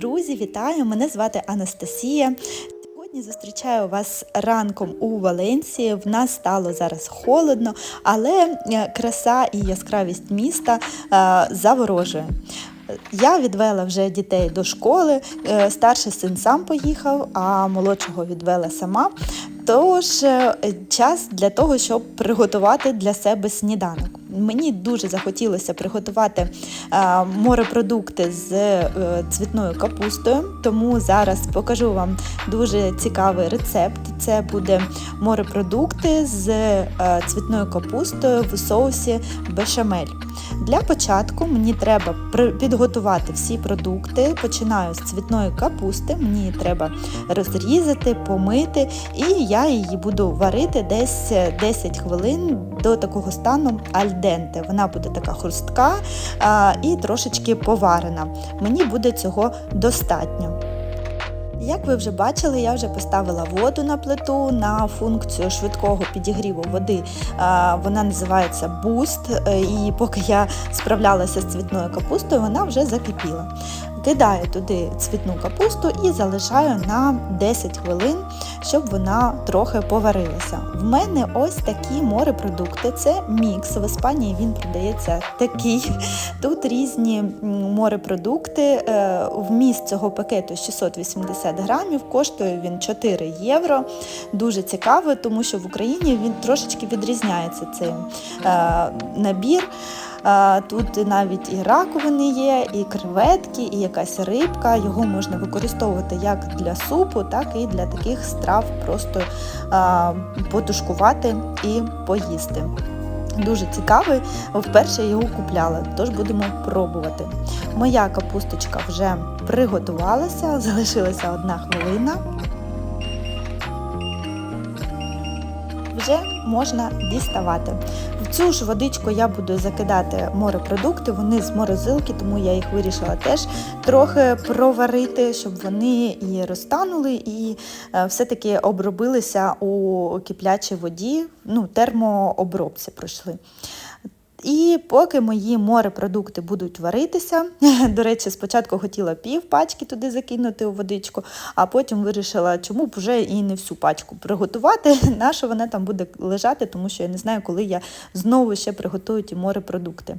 Друзі, вітаю! Мене звати Анастасія. Сьогодні зустрічаю вас ранком у Валенції. В нас стало зараз холодно, але е, краса і яскравість міста е, заворожує. Я відвела вже дітей до школи. е, Старший син сам поїхав, а молодшого відвела сама. Тож час для того, щоб приготувати для себе сніданок. Мені дуже захотілося приготувати е, морепродукти з е, цвітною капустою, тому зараз покажу вам дуже цікавий рецепт. Це буде морепродукти з е, цвітною капустою в соусі бешамель. Для початку мені треба підготувати всі продукти. Починаю з цвітної капусти. Мені її треба розрізати, помити, і я її буду варити десь 10 хвилин до такого стану альденте. Вона буде така хрустка і трошечки поварена. Мені буде цього достатньо. Як ви вже бачили, я вже поставила воду на плиту на функцію швидкого підігріву води. Вона називається буст. е, І поки я справлялася з цвітною капустою, вона вже закипіла. Кидаю туди цвітну капусту і залишаю на 10 хвилин, щоб вона трохи поварилася. В мене ось такі морепродукти. Це мікс. В Іспанії він продається такий. Тут різні морепродукти. Е, Вміст цього пакету 680 грамів, коштує він 4 євро. Дуже цікаво, тому що в Україні він трошечки відрізняється цей набір. Е, Тут навіть і раковини є, і креветки, і якась рибка. Його можна використовувати як для супу, так і для таких страв, просто е, потушкувати і поїсти. Дуже цікавий, вперше його купляла, тож будемо пробувати. Моя капусточка вже приготувалася, залишилася одна хвилина. Вже можна діставати. Цю ж водичку я буду закидати морепродукти, вони з морозилки, тому я їх вирішила теж трохи проварити, щоб вони і розтанули, і е, все-таки обробилися у киплячій воді, ну, термообробці пройшли. І поки мої морепродукти будуть варитися, до речі, спочатку хотіла пів пачки туди закинути у водичку, а потім вирішила, чому б вже і не всю пачку приготувати, на що вона там буде лежати, тому що я не знаю, коли я знову ще приготую ті морепродукти.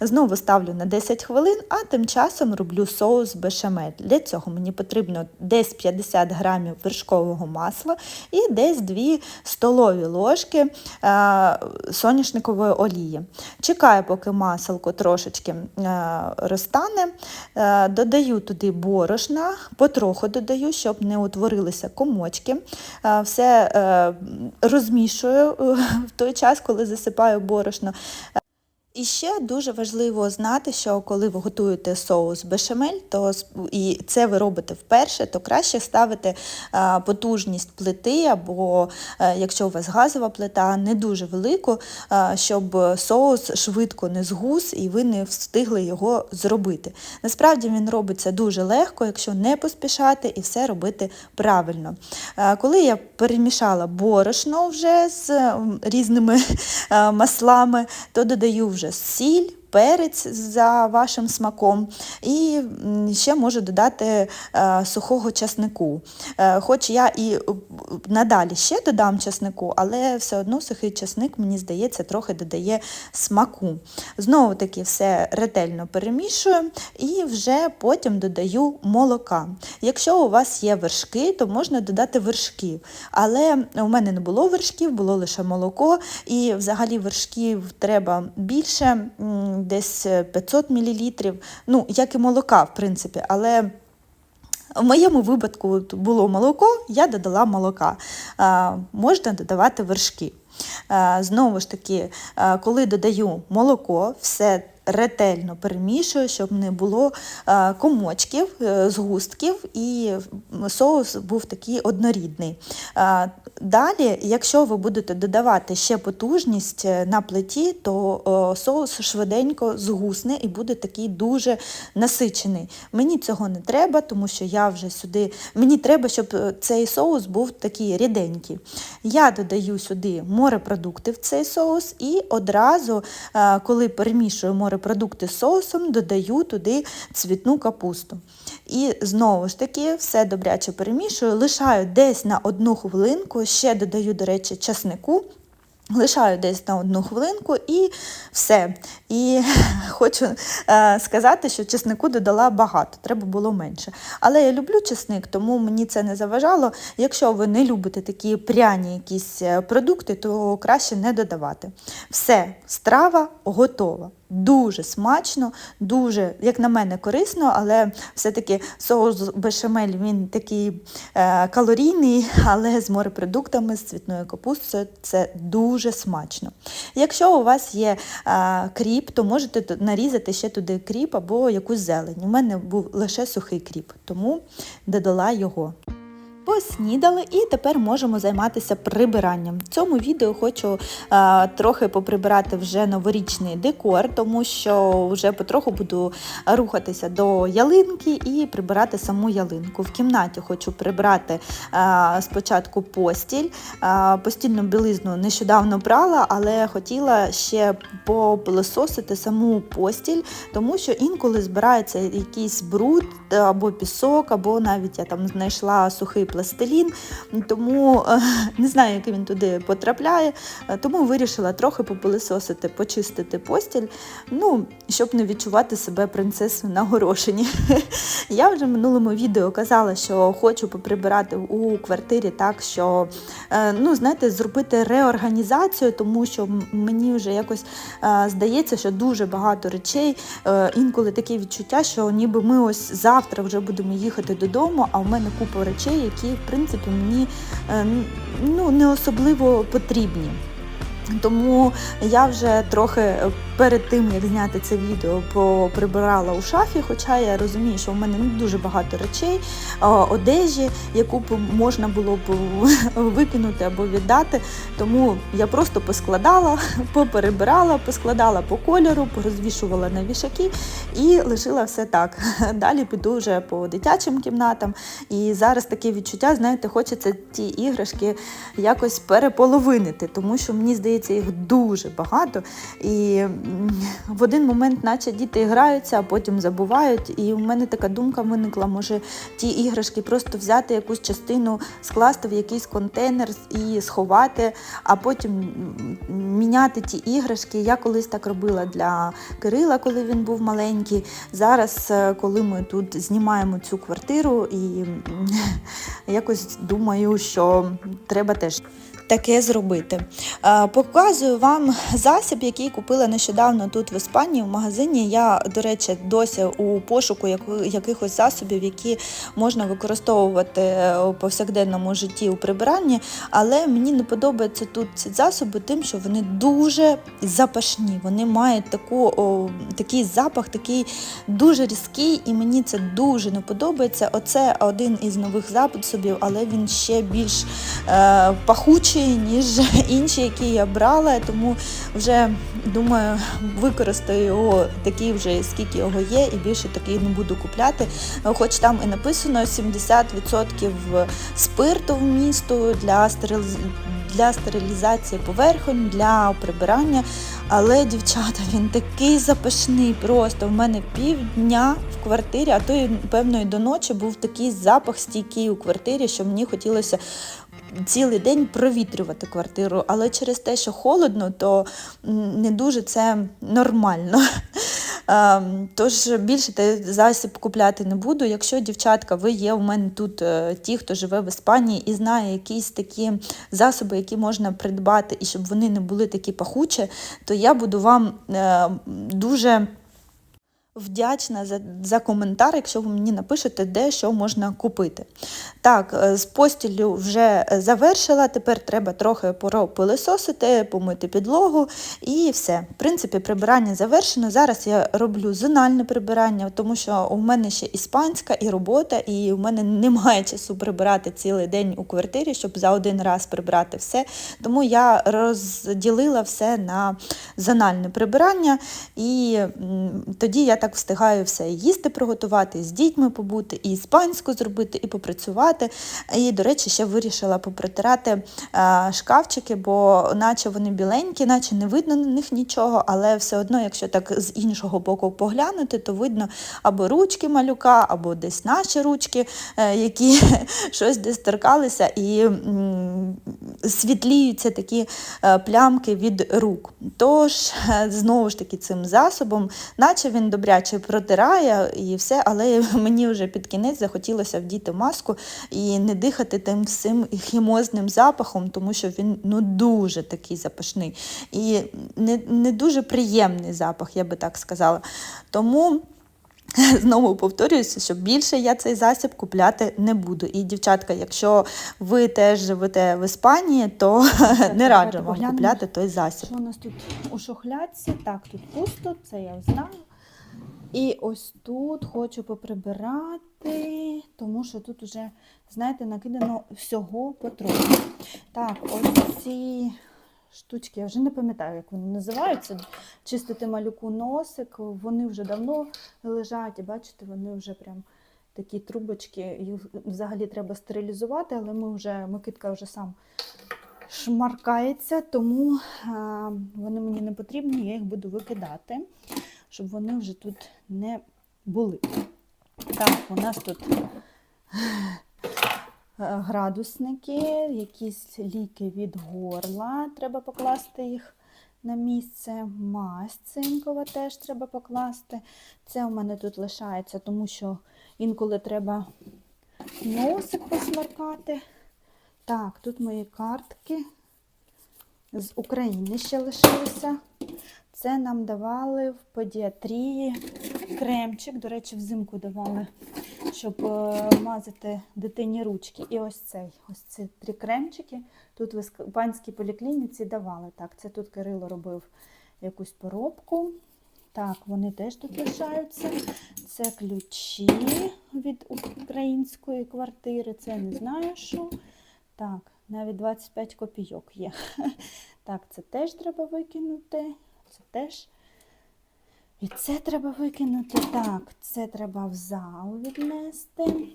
Знову ставлю на 10 хвилин, а тим часом роблю соус бешамель. Для цього мені потрібно десь 50 грамів вершкового масла і десь 2 столові ложки е, соняшникової олії. Чекаю, поки маселко трошечки е, розтане. Е, додаю туди борошна, потроху додаю, щоб не утворилися комочки. Е, все розмішую в той час, коли засипаю борошно. І ще дуже важливо знати, що коли ви готуєте соус бешамель, то і це ви робите вперше, то краще ставити потужність плити, або е, якщо у вас газова плита, не дуже велику, щоб соус швидко не згус і ви не встигли його зробити. Насправді він робиться дуже легко, якщо не поспішати і все робити правильно. Е, Коли я перемішала борошно вже з різними е, маслами, то додаю вже сіль. Перець за вашим смаком, і ще можу додати е, сухого часнику. Е, хоч я і е, надалі ще додам часнику, але все одно сухий часник, мені здається, трохи додає смаку. Знову таки все ретельно перемішую і вже потім додаю молока. Якщо у вас є вершки, то можна додати вершків. Але у мене не було вершків, було лише молоко, і взагалі вершків треба більше, десь 500 мл, ну, як і молока, в принципі, але. В моєму випадку було молоко, я додала молока. А, можна додавати вершки. А, знову ж таки, а, коли додаю молоко, все ретельно перемішую, щоб не було а, комочків, е, згустків і соус був такий однорідний. А, Далі, якщо ви будете додавати ще потужність е, на плиті, то соус швиденько згусне і буде такий дуже насичений. Мені цього не треба, тому що я вже сюди. Мені треба, щоб е, цей соус був такий ріденький. Я додаю сюди морепродукти в цей соус і одразу, е, коли перемішую морепродукти з соусом, додаю туди цвітну капусту. І знову ж таки все добряче перемішую, лишаю десь на одну хвилинку, ще додаю, до речі, часнику. Лишаю десь на одну хвилинку і все. І хочу е, сказати, що чеснику додала багато, треба було менше. Але я люблю чесник, тому мені це не заважало. Якщо ви не любите такі пряні якісь е, продукти, то краще не додавати. Все, страва готова. Дуже смачно, дуже, як на мене, корисно, але все-таки соус бешамель він такий е, калорійний, але з морепродуктами, з цвітною капустою це дуже смачно. Якщо у вас є е, кріп, то можете нарізати ще туди кріп або якусь зелень. У мене був лише сухий кріп, тому додала його. Поснідали і тепер можемо займатися прибиранням. В цьому відео хочу а, трохи поприбирати вже новорічний декор, тому що вже потроху буду рухатися до ялинки і прибирати саму ялинку. В кімнаті хочу прибрати а, спочатку постіль. А, постільну білизну нещодавно брала, але хотіла ще попилососити саму постіль, тому що інколи збирається якийсь бруд або пісок, або навіть я там знайшла сухий пластилін, тому е, не знаю, як він туди потрапляє. е, Тому вирішила трохи попилисосити, почистити постіль, ну, щоб не відчувати себе принцесою на горошині. Я вже в минулому відео казала, що хочу поприбирати у квартирі так, що е, ну, знаєте, зробити реорганізацію, тому що мені вже якось здається, що дуже багато речей. Інколи таке відчуття, що ніби ми ось завтра вже будемо їхати додому, а в мене купа речей, які в принципі мені е, ну, не особливо потрібні. Тому я вже трохи перед тим, як зняти це відео, поприбирала у шафі, хоча я розумію, що в мене не дуже багато речей, одежі, яку б можна було б викинути або віддати. Тому я просто поскладала, поперебирала, поскладала по кольору, порозвішувала на вішаки і лишила все так. Далі піду вже по дитячим кімнатам. І зараз таке відчуття, знаєте, хочеться ті іграшки якось переполовинити, тому що мені здається, їх дуже багато. І в один момент, наче діти граються, а потім забувають. І у мене така думка виникла, може ті іграшки просто взяти якусь частину, скласти в якийсь контейнер і сховати, а потім міняти ті іграшки. Я колись так робила для Кирила, коли він був маленький. Зараз, е, коли ми тут знімаємо цю квартиру, і якось думаю, що треба теж. Таке зробити. Е, Показую вам засіб, який купила нещодавно тут в Іспанії в магазині. Я, до речі, досі у пошуку якихось засобів, які можна використовувати е, у повсякденному житті у прибиранні. Але мені не подобаються тут ці засоби, тим, що вони дуже запашні. Вони мають таку, о, такий запах, такий дуже різкий, і мені це дуже не подобається. Оце один із нових засобів, але він ще більш е, пахучий, ніж інші, які я брала. Тому вже думаю, використаю його такий вже, скільки його є, і більше такий не буду купляти. Хоч там і написано 70% спирту вмісту для стерилізації. Для стерилізації поверхонь, для прибирання. Але, дівчата, він такий запашний просто. В мене півдня в квартирі, а то й певно і до ночі був такий запах стійкий у квартирі, що мені хотілося цілий день провітрювати квартиру. Але через те, що холодно, то не дуже це нормально. Ем, Тож більше засіб купляти не буду. Якщо дівчатка, ви є у мене тут е, ті, хто живе в Іспанії і знає якісь такі засоби, які можна придбати, і щоб вони не були такі пахучі, то я буду вам е, дуже Вдячна за, за коментар, якщо ви мені напишете, де що можна купити. Так, е, з постіллю вже завершила. Тепер треба трохи пропилисосити, помити підлогу і все. В принципі, прибирання завершено. Зараз я роблю зональне прибирання, тому що у мене ще іспанська і робота, і у мене немає часу прибирати цілий день у квартирі, щоб за один раз прибрати все. Тому я розділила все на зональне прибирання, і тоді я так встигаю все і їсти приготувати, і з дітьми побути, і іспанську зробити, і попрацювати. І, до речі, ще вирішила попритирати е, шкафчики, бо наче вони біленькі, наче не видно на них нічого, але все одно, якщо так з іншого боку поглянути, то видно або ручки малюка, або десь наші ручки, е, які щось десь торкалися, і світліються такі е, плямки від рук. Тож, знову ж таки, цим засобом, наче він добряче протирає і все, але мені вже під кінець захотілося вдіти маску і не дихати тим всім хімозним запахом, тому що він ну дуже такий запашний і не, не дуже приємний запах, я би так сказала. Тому. Знову повторююся, що більше я цей засіб купляти не буду. І, дівчатка, якщо ви теж живете в Іспанії, то не раджу вам купляти той засіб. Що у нас тут у шухлядці? Так, тут пусто, це я знаю. І ось тут хочу поприбирати, тому що тут вже, знаєте, накидано всього потроху. Так, ось ці штучки, я вже не пам'ятаю, як вони називаються. Чистити малюку носик, вони вже давно лежать, і бачите, вони вже прям такі трубочки, їх взагалі треба стерилізувати, але ми вже, Микитка вже сам шмаркається, тому а, вони мені не потрібні, я їх буду викидати, щоб вони вже тут не були. Так, у нас тут е, градусники, якісь ліки від горла, треба покласти їх на місце. Мазь цинкова теж треба покласти. Це у мене тут лишається, тому що інколи треба носик посмаркати. Так, тут мої картки з України ще лишилися. Це нам давали в педіатрії кремчик. До речі, взимку давали, щоб е, мазати дитині ручки. І ось цей, ось ці три кремчики. Тут в іспанській поліклініці давали. Так, це тут Кирило робив якусь поробку. Так, вони теж тут лишаються. Це ключі від української квартири. Це не знаю що. Так, навіть 25 копійок є. Так, це теж треба викинути. Це теж. І це треба викинути. Так, це треба в зал віднести.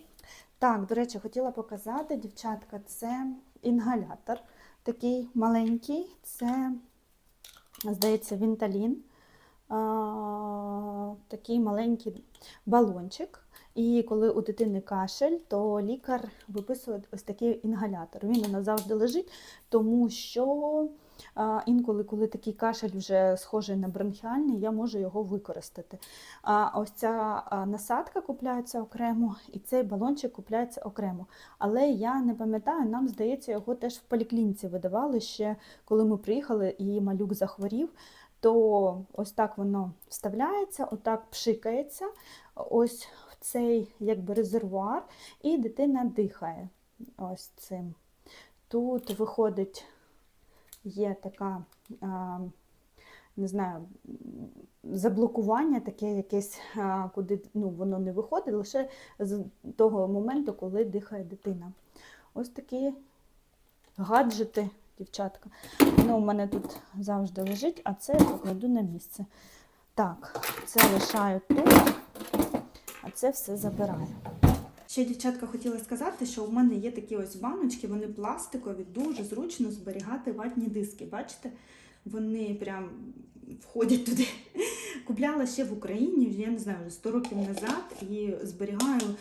Так, до речі, хотіла показати, дівчатка, це інгалятор такий маленький. Це, здається, Вінталін. Такий маленький балончик. І коли у дитини кашель, то лікар виписує ось такий інгалятор. Він у нас завжди лежить, тому що інколи, коли такий кашель вже схожий на бронхіальний, я можу його використати. А ось ця насадка купляється окремо, і цей балончик купляється окремо. Але я не пам'ятаю, нам здається, його теж в поліклініці видавали ще, коли ми приїхали і малюк захворів. То ось так воно вставляється, отак пшикається. Ось в цей якби резервуар, і дитина дихає ось цим. Тут виходить, є така, не знаю, заблокування, таке якесь, куди ну, воно не виходить, лише з того моменту, коли дихає дитина. Ось такі гаджети, дівчатка. Воно у мене тут завжди лежить, а це я покладу на місце. Так, це лишаю тут а це все забираю. Ще дівчатка хотіла сказати, що у мене є такі ось баночки, вони пластикові, дуже зручно зберігати ватні диски. Бачите? Вони прям входять туди. Купляла ще в Україні, я не знаю, 100 років назад і зберігаю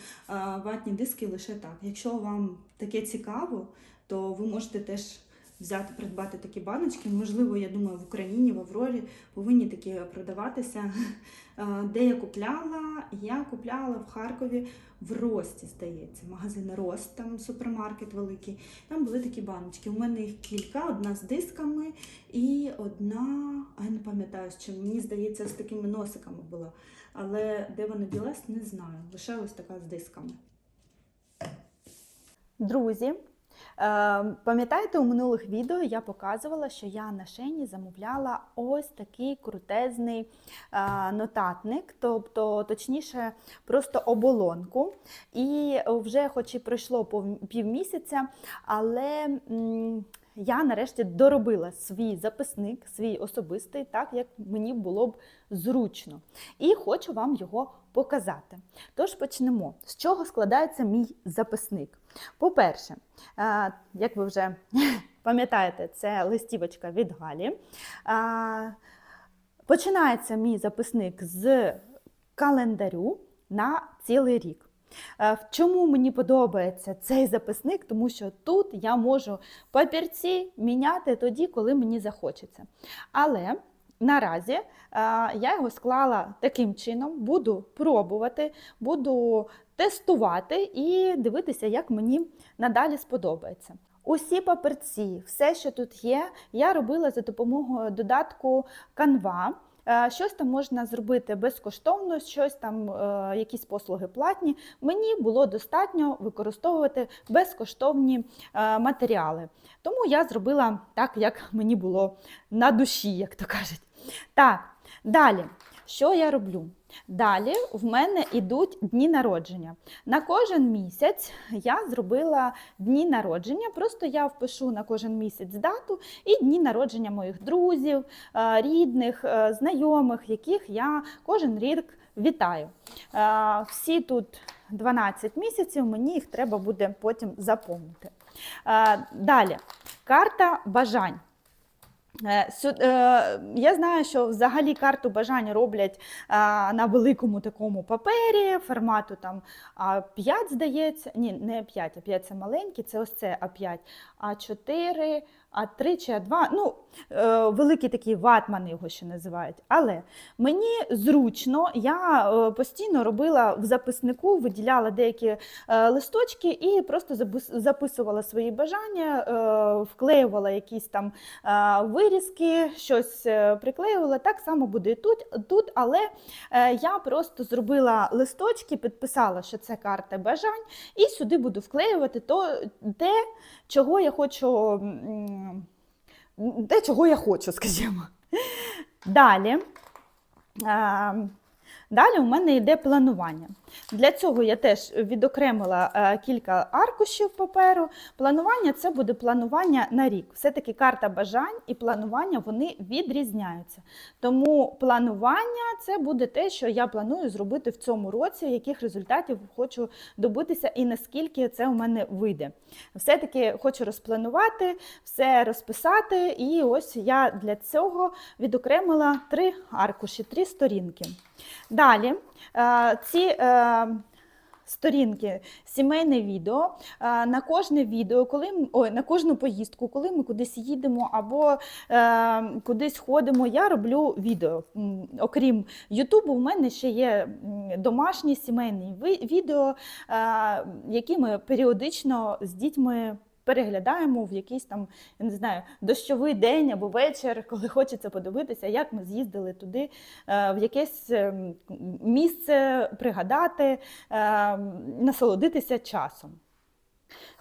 ватні диски лише так. Якщо вам таке цікаво, то ви можете теж взяти, придбати такі баночки. Можливо, я думаю, в Україні, в Аврорі повинні такі продаватися. Е, Де я купляла? Я купляла в Харкові в Рості, здається, магазин Рост, там супермаркет великий. Там були такі баночки. У мене їх кілька, одна з дисками і одна, а я не пам'ятаю, з чим. Мені здається, з такими носиками була. Але де вона ділась, не знаю. Лише ось така з дисками. Друзі, пам'ятаєте, у минулих відео я показувала, що я на шені замовляла ось такий крутезний е, нотатник, тобто, точніше, просто оболонку. І вже, хоч і пройшло півмісяця, але. Я нарешті доробила свій записник, свій особистий, так як мені було б зручно. І хочу вам його показати. Тож почнемо. З чого складається мій записник? По-перше, як ви вже пам'ятаєте, це листівочка від Галі. Починається мій записник з календарю на цілий рік. Е, в Чому мені подобається цей записник? Тому що тут я можу папірці міняти тоді, коли мені захочеться. Але наразі е, я його склала таким чином, буду пробувати, буду тестувати і дивитися, як мені надалі сподобається. Усі папірці, все, що тут є, я робила за допомогою додатку Canva. Е, Щось там можна зробити безкоштовно, щось там, е, якісь послуги платні. Мені було достатньо використовувати безкоштовні е, матеріали. Тому я зробила так, як мені було на душі, як то кажуть. Так, далі, що я роблю? Далі в мене йдуть дні народження. На кожен місяць я зробила дні народження, просто я впишу на кожен місяць дату і дні народження моїх друзів, е, рідних, е, знайомих, яких я кожен рік вітаю. Е, Всі тут 12 місяців, мені їх треба буде потім заповнити. Далі, карта бажань. Е, е, Я знаю, що взагалі карту бажань роблять е, на великому такому папері, формату там А5, здається. Ні, не А5, А5 це маленький, це ось це А5, А4, А3 чи А2. Ну, е, великий такий ватман його ще називають. Але мені зручно, я е, постійно робила в записнику, виділяла деякі е, листочки і просто записувала свої бажання, вклеювала якісь там вирізки, щось приклеювала. Так само буде і тут, тут але я просто зробила листочки, підписала, що це карта бажань, і сюди буду вклеювати то, те, чого я хочу, те, чого я хочу, скажімо. Далі. Далі у мене йде планування. Для цього я теж відокремила е, кілька аркушів паперу. Планування це буде планування на рік. Все-таки карта бажань і планування вони відрізняються. Тому планування це буде те, що я планую зробити в цьому році, яких результатів хочу добитися і наскільки це у мене вийде. Все-таки хочу розпланувати, все розписати, і ось я для цього відокремила три аркуші, три сторінки. Далі е, ці е, сторінки сімейне відео. Е, На кожне відео, коли ой, на кожну поїздку, коли ми кудись їдемо або кудись ходимо, я роблю відео. Окрім Ютубу, в мене ще є домашні сімейні відео, які ми періодично з дітьми. Переглядаємо в якийсь там, я не знаю, дощовий день або вечір, коли хочеться подивитися, як ми з'їздили туди, е, в якесь ем, місце пригадати, е, насолодитися часом.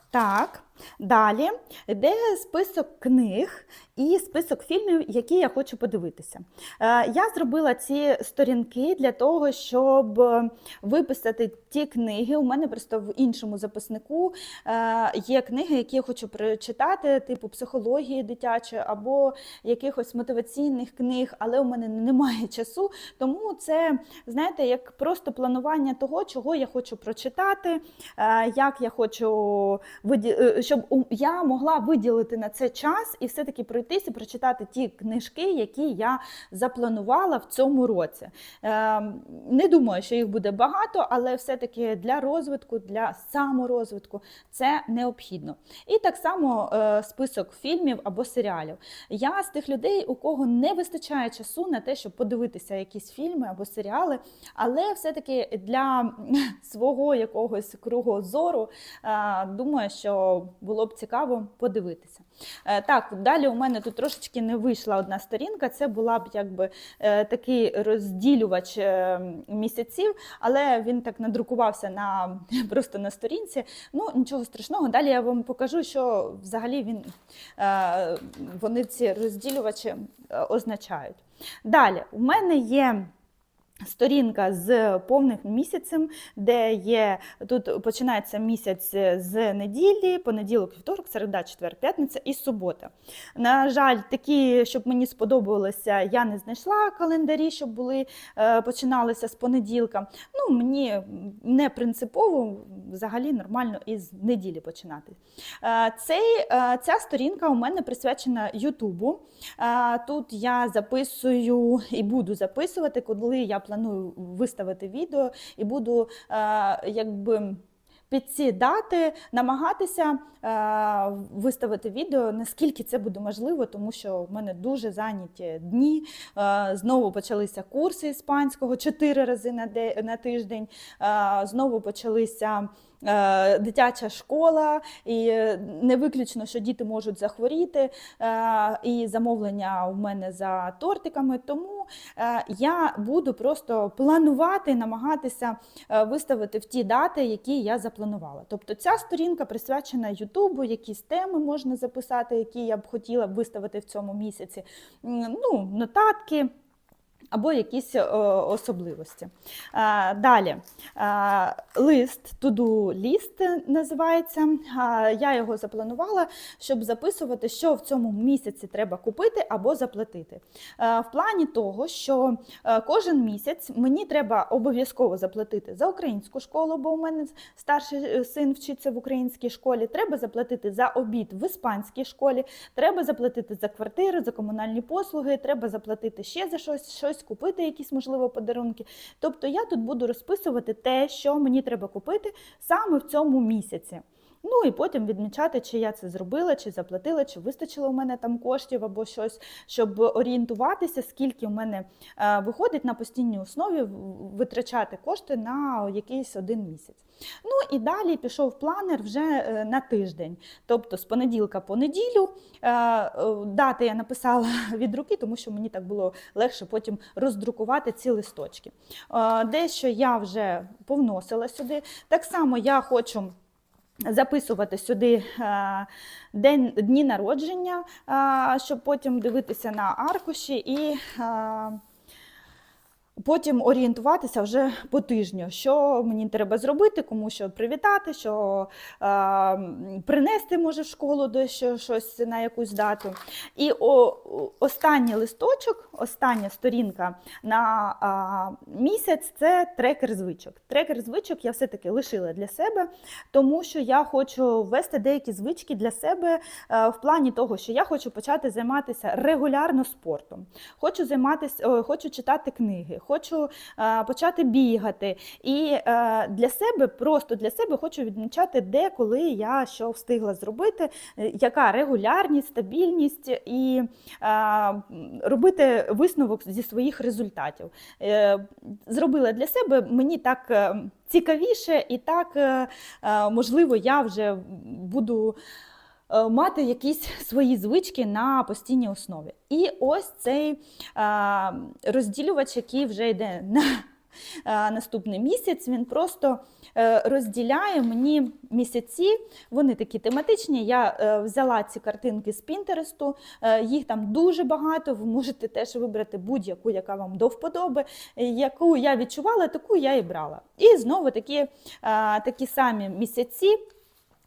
Так, далі йде список книг і список фільмів, які я хочу подивитися. Е, Я зробила ці сторінки для того, щоб виписати ті книги. У мене просто в іншому записнику е, є книги, які я хочу прочитати, типу психології дитячої або якихось мотиваційних книг, але у мене немає часу. Тому це, знаєте, як просто планування того, чого я хочу прочитати, е, як я хочу виді- е, щоб я могла виділити на це час і все-таки пройтися, прочитати ті книжки, які я запланувала в цьому році. Е, Не думаю, що їх буде багато, але все-таки для розвитку, для саморозвитку це необхідно. І так само е, список фільмів або серіалів. Я з тих людей, у кого не вистачає часу на те, щоб подивитися якісь фільми або серіали, але все-таки для свого якогось кругозору е, думаю, що було б цікаво подивитися. Е, Так, далі у мене тут трошечки не вийшла одна сторінка. Це була б якби е, такий розділювач е, місяців, але він так надрукувався на просто на сторінці. Ну нічого страшного. Далі я вам покажу, що взагалі він вони ці розділювачі означають. Далі у мене є. Сторінка з повним місяцем, де є тут починається місяць з неділі, понеділок, вівторок, середа, четвер, п'ятниця і субота. На жаль, такі, щоб мені сподобалося, я не знайшла календарі, щоб були е, починалися з понеділка. Ну мені не принципово взагалі нормально із неділі починати. Е, Цей, е, ця сторінка у мене присвячена Ютубу. Тут я записую і буду записувати, коли я планую виставити відео, і буду е, якби. Під ці дати намагатися е, виставити відео, наскільки це буде можливо, тому що в мене дуже зайняті дні. Е, знову почалися курси іспанського чотири рази на, де, на тиждень. Е, знову почалися дитяча школа, і е, не виключно, що діти можуть захворіти, е, і замовлення у мене за тортиками. Тому е, я буду просто планувати, намагатися е, виставити в ті дати, які я запланувала. Тобто ця сторінка присвячена Ютубу, якісь теми можна записати, які я б хотіла виставити в цьому місяці. Ну, нотатки. Або якісь е, особливості. Е, далі е, лист, to-do ліст називається. Я його запланувала, щоб записувати, що в цьому місяці треба купити або заплатити. В плані того, що кожен місяць мені треба обов'язково заплатити за українську школу, бо у мене старший син вчиться в українській школі. Треба заплатити за обід в іспанській школі, треба заплатити за квартиру, за комунальні послуги, треба заплатити ще за щось, щось купити, якісь можливо подарунки. Тобто я тут буду розписувати те, що мені треба купити саме в цьому місяці. Ну і потім відмічати, чи я це зробила, чи заплатила, чи вистачило у мене там коштів або щось, щоб орієнтуватися, скільки у мене е, виходить на постійній основі витрачати кошти на якийсь один місяць. Ну і далі пішов планер вже е, на тиждень. Тобто з понеділка по неділю. Е, Дати я написала від руки, тому що мені так було легше потім роздрукувати ці листочки. Дещо я вже повносила сюди. Так само я хочу. Записувати сюди е, день, дні народження, е, щоб потім дивитися на аркуші і е, потім орієнтуватися вже по тижню, що мені треба зробити, кому що привітати, що е, принести може в школу дещо щось на якусь дату. І о, останній листочок, остання сторінка на а, місяць це трекер звичок. Трекер звичок я все-таки лишила для себе, тому що я хочу ввести деякі звички для себе е, в плані того, що я хочу почати займатися регулярно спортом. Хочу займатися, о, хочу читати книги, хочу е, почати бігати. І е, для себе, просто для себе хочу відмічати, де, коли я що встигла зробити, е, яка регулярність, стабільність і робити висновок зі своїх результатів. Зробила для себе мені так цікавіше, і так можливо я вже буду. Е, Мати якісь свої звички на постійній основі. І ось цей е, розділювач, який вже йде на е, наступний місяць, він просто розділяє мені місяці. Вони такі тематичні. Я взяла ці картинки з Пінтересту, їх там дуже багато. Ви можете теж вибрати будь-яку, яка вам до вподоби, яку я відчувала, таку я і брала. І знову такі, такі самі місяці.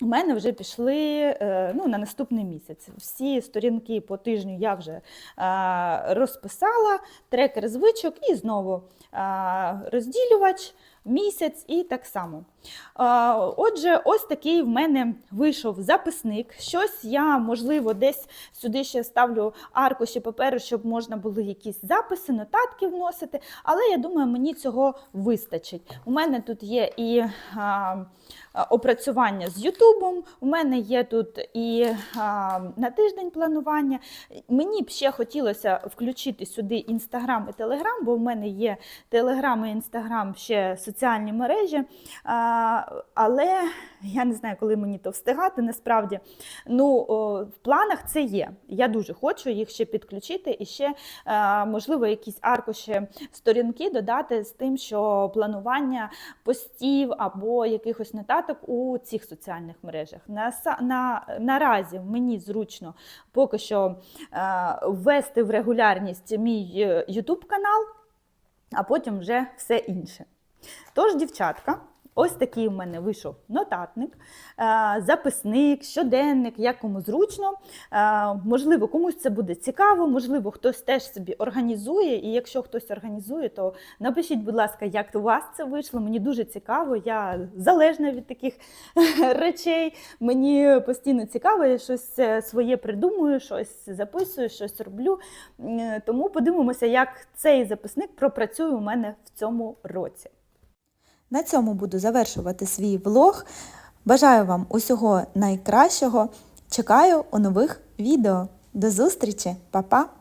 У мене вже пішли е, ну, на наступний місяць. Всі сторінки по тижню я вже е, розписала, трекер звичок і знову е, розділювач, місяць і так само. Отже, ось такий в мене вийшов записник. Щось я, можливо, десь сюди ще ставлю аркуші паперу, щоб можна було якісь записи, нотатки вносити. Але я думаю, мені цього вистачить. У мене тут є і а, опрацювання з Ютубом, у мене є тут і а, на тиждень планування. Мені б ще хотілося включити сюди Інстаграм і Телеграм, бо в мене є Телеграм і Інстаграм ще соціальні мережі. А, але я не знаю, коли мені то встигати. Насправді, ну в планах це є. Я дуже хочу їх ще підключити і ще, е, можливо, якісь аркуші сторінки додати з тим, що планування постів або якихось нотаток у цих соціальних мережах. На, на, наразі мені зручно поки що е, ввести в регулярність мій е, YouTube канал, а потім вже все інше. Тож, дівчатка, ось такий у мене вийшов нотатник, е, записник, щоденник, як кому зручно. Е, Можливо, комусь це буде цікаво, можливо, хтось теж собі організує. І якщо хтось організує, то напишіть, будь ласка, як у вас це вийшло. Мені дуже цікаво. Я залежна від таких речей. Мені постійно цікаво, я щось е, своє придумую, щось записую, щось роблю. Тому подивимося, як цей записник пропрацює у мене в цьому році. На цьому буду завершувати свій влог. Бажаю вам усього найкращого. Чекаю у нових відео. До зустрічі, Па-па!